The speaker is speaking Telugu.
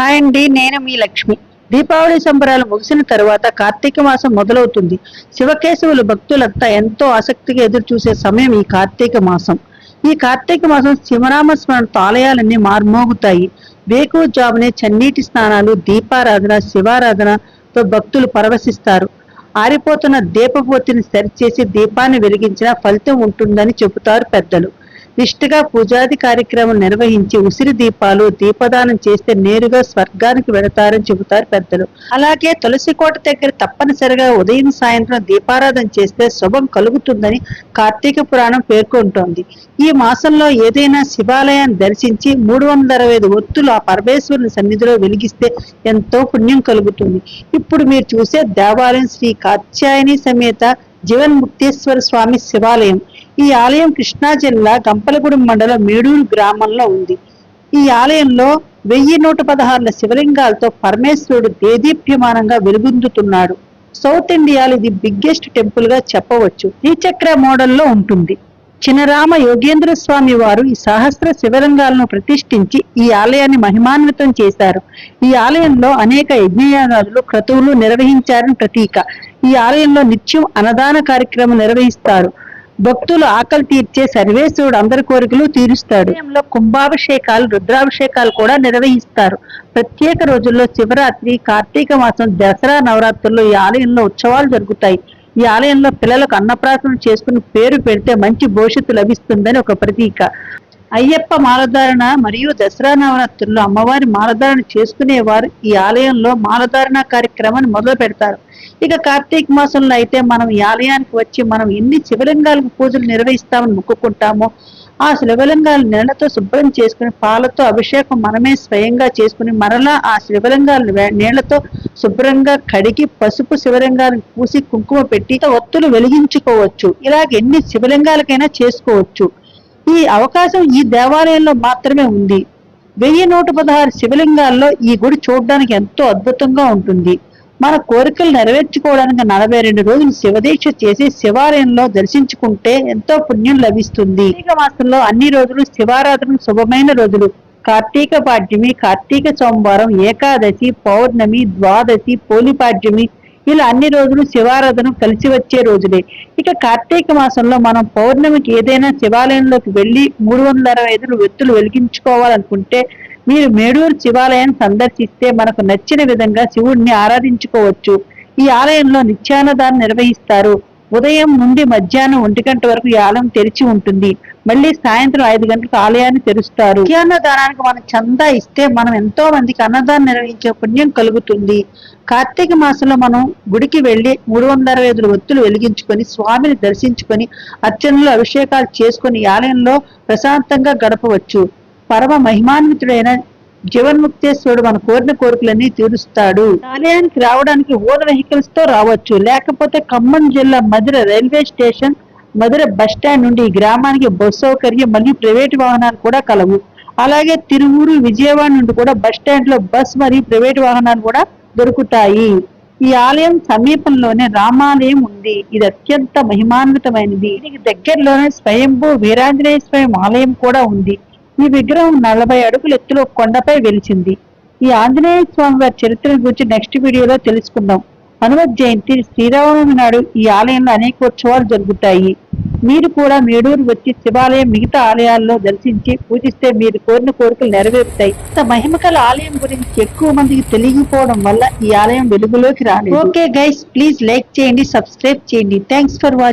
హాయ్ అండి నేను మీ లక్ష్మి. దీపావళి సంబరాలు ముగిసిన తరువాత కార్తీక మాసం మొదలవుతుంది. శివకేశవులు భక్తులంతా ఎంతో ఆసక్తిగా ఎదురు చూసే సమయం ఈ కార్తీక మాసం. ఈ కార్తీక మాసం శివనామ స్మరణతో ఆలయాలన్నీ మార్మోగుతాయి. వేకువజామునే చన్నీటి స్నానాలు దీపారాధన శివారాధనతో భక్తులు పరవశిస్తారు. ఆరిపోతున్న దీపపోతిని సరిచేసి దీపాన్ని వెలిగించిన ఫలితం ఉంటుందని చెబుతారు పెద్దలు. నిష్ఠగా పూజాది కార్యక్రమం నిర్వహించి ఉసిరి దీపాలు దీపదానం చేస్తే నేరుగా స్వర్గానికి వెళతారని చెబుతారు పెద్దలు. అలాగే తులసి కోట దగ్గర తప్పనిసరిగా ఉదయం సాయంత్రం దీపారాధన చేస్తే శుభం కలుగుతుందని కార్తీక పురాణం పేర్కొంటోంది. ఈ మాసంలో ఏదైనా శివాలయాన్ని దర్శించి మూడు వందల అరవై ఐదు ఒత్తులు ఆ పరమేశ్వరుని సన్నిధిలో వెలిగిస్తే ఎంతో పుణ్యం కలుగుతుంది. ఇప్పుడు మీరు చూసే దేవాలయం శ్రీ కాత్యాయని సమేత జీవన్ ముక్తేశ్వర స్వామి శివాలయం. ఈ ఆలయం కృష్ణా జిల్లా గంపలగూడెం మండలం మేడూరు గ్రామంలో ఉంది. ఈ ఆలయంలో వెయ్యి నూట పదహారుల శివలింగాలతో పరమేశ్వరుడు దేదీప్యమానంగా వెలుగొందుతున్నాడు. సౌత్ ఇండియాలో ఇది బిగ్గెస్ట్ టెంపుల్గా చెప్పవచ్చు. త్రిచక్ర మోడల్లో ఉంటుంది. చినరామ యోగేంద్ర స్వామి వారు ఈ సహస్ర శివరంగాలను ప్రతిష్ఠించి ఈ ఆలయాన్ని మహిమాన్వితం చేశారు. ఈ ఆలయంలో అనేక యజ్ఞయానాదులు క్రతువులు నిర్వహించారని ప్రతీక. ఈ ఆలయంలో నిత్యం అన్నదాన కార్యక్రమం నిర్వహిస్తారు. భక్తులు ఆకలి తీర్చే సర్వేశ్వరుడు అందరి కోరికలు తీరుస్తాడు. ఆలయంలో కుంభాభిషేకాలు రుద్రాభిషేకాలు కూడా నిర్వహిస్తారు. ప్రత్యేక రోజుల్లో శివరాత్రి కార్తీక మాసం దసరా నవరాత్రుల్లో ఈ ఆలయంలో ఉత్సవాలు జరుగుతాయి. ఈ ఆలయంలో పిల్లలకు అన్నప్రాసన చేసుకుని పేరు పెడితే మంచి భవిష్యత్తు లభిస్తుందని ఒక ప్రతీక. అయ్యప్ప మాలధారణ మరియు దసరా నవరాత్రుల్లో అమ్మవారి మాలధారణ చేసుకునేవారు ఈ ఆలయంలో మాలధారణ కార్యక్రమాన్ని మొదలు పెడతారు. ఇక కార్తీక మాసంలో అయితే మనం ఈ ఆలయానికి వచ్చి మనం ఎన్ని శివలింగాలకు పూజలు నిర్వహిస్తామని మొక్కుకుంటామో ఆ శివలింగాలు నీళ్ళతో శుభ్రం చేసుకుని పాలతో అభిషేకం మనమే స్వయంగా చేసుకుని మరలా ఆ శివలింగాలను నీళ్ళతో శుభ్రంగా కడిగి పసుపు శివలింగాలను పూసి కుంకుమ పెట్టి ఒత్తులు వెలిగించుకోవచ్చు. ఇలాగ ఎన్ని శివలింగాలకైనా చేసుకోవచ్చు. ఈ అవకాశం ఈ దేవాలయంలో మాత్రమే ఉంది. వెయ్యి నూట పదహారు శివలింగాల్లో ఈ గుడి చూడడానికి ఎంతో అద్భుతంగా ఉంటుంది. మన కోరికలు నెరవేర్చుకోవడానికి నలభై రెండు రోజులు శివదీక్ష చేసి శివాలయంలో దర్శించుకుంటే ఎంతో పుణ్యం లభిస్తుంది. కార్తీక మాసంలో అన్ని రోజులు శివారాధన శుభమైన రోజులు. కార్తీక పాడ్యమి కార్తీక సోమవారం ఏకాదశి పౌర్ణమి ద్వాదశి పోలిపాడ్యమి ఇలా అన్ని రోజులు శివారాధన కలిసి వచ్చే రోజులే. ఇక కార్తీక మాసంలో మనం పౌర్ణమికి ఏదైనా శివాలయంలోకి వెళ్ళి మూడు వందల అరవై ఐదు వెత్తులు వెలిగించుకోవాలనుకుంటే మీరు మేడూరు శివాలయాన్ని సందర్శిస్తే మనకు నచ్చిన విధంగా శివుడిని ఆరాధించుకోవచ్చు. ఈ ఆలయంలో నిత్యాన్నదానం నిర్వహిస్తారు. ఉదయం నుండి మధ్యాహ్నం ఒంటి గంట వరకు ఈ ఆలయం తెరిచి ఉంటుంది. మళ్ళీ సాయంత్రం ఐదు గంటలకు ఆలయాన్ని తెరుస్తారు. దానానికి మనం చందా ఇస్తే మనం ఎంతో మందికి అన్నదానం నిర్వహించే పుణ్యం కలుగుతుంది. కార్తీక మాసంలో మనం గుడికి వెళ్ళి మూడు వందల అరవై ఐదు ఒత్తులు వెలిగించుకొని స్వామిని దర్శించుకొని అర్చనలు అభిషేకాలు చేసుకుని ఆలయంలో ప్రశాంతంగా గడపవచ్చు. పరమ మహిమాన్వితుడైన జీవన్ముక్తేశ్వరుడు మన కోరిన కోరికలన్నీ తీరుస్తాడు. ఆలయానికి రావడానికి ఓన్ వెహికల్స్తో రావచ్చు. లేకపోతే ఖమ్మం జిల్లా Madhura railway station Madhura bus stand నుండి ఈ గ్రామానికి బస్ సౌకర్యం మరియు ప్రైవేట్ వాహనాలు కూడా కలవు. అలాగే తిరువూరు విజయవాడ నుండి కూడా బస్ స్టాండ్లో బస్ మరియు ప్రైవేట్ వాహనాలు కూడా దొరుకుతాయి. ఈ ఆలయం సమీపంలోనే రామాలయం ఉంది. ఇది అత్యంత మహిమాన్వితమైనది. దీనికి దగ్గరలోనే స్వయంభూ వీరాంజనేయ స్వయం ఆలయం కూడా ఉంది. ఈ విగ్రహం నలభై అడుగుల ఎత్తులో కొండపై వెలిచింది. ఈ ఆంజనేయ స్వామి వారి చరిత్ర గురించి నెక్స్ట్ వీడియోలో తెలుసుకుందాం. హనుమత్ జయంతి శ్రీరామనవమి నాడు ఈ ఆలయంలో అనేక ఉత్సవాలు జరుగుతాయి. మీరు కూడా మేడూరు వచ్చి శివాలయం మిగతా ఆలయాల్లో దర్శించి పూజిస్తే మీరు కోరిన కోరికలు నెరవేరుతాయి. ఇంత మహిమకల ఆలయం గురించి ఎక్కువ మందికి తెలియకపోవడం వల్ల ఈ ఆలయం వెలుగులోకి రాలేదు. ఓకే గైస్ ప్లీజ్ లైక్ చేయండి సబ్స్క్రైబ్ చేయండి. Thanks for watching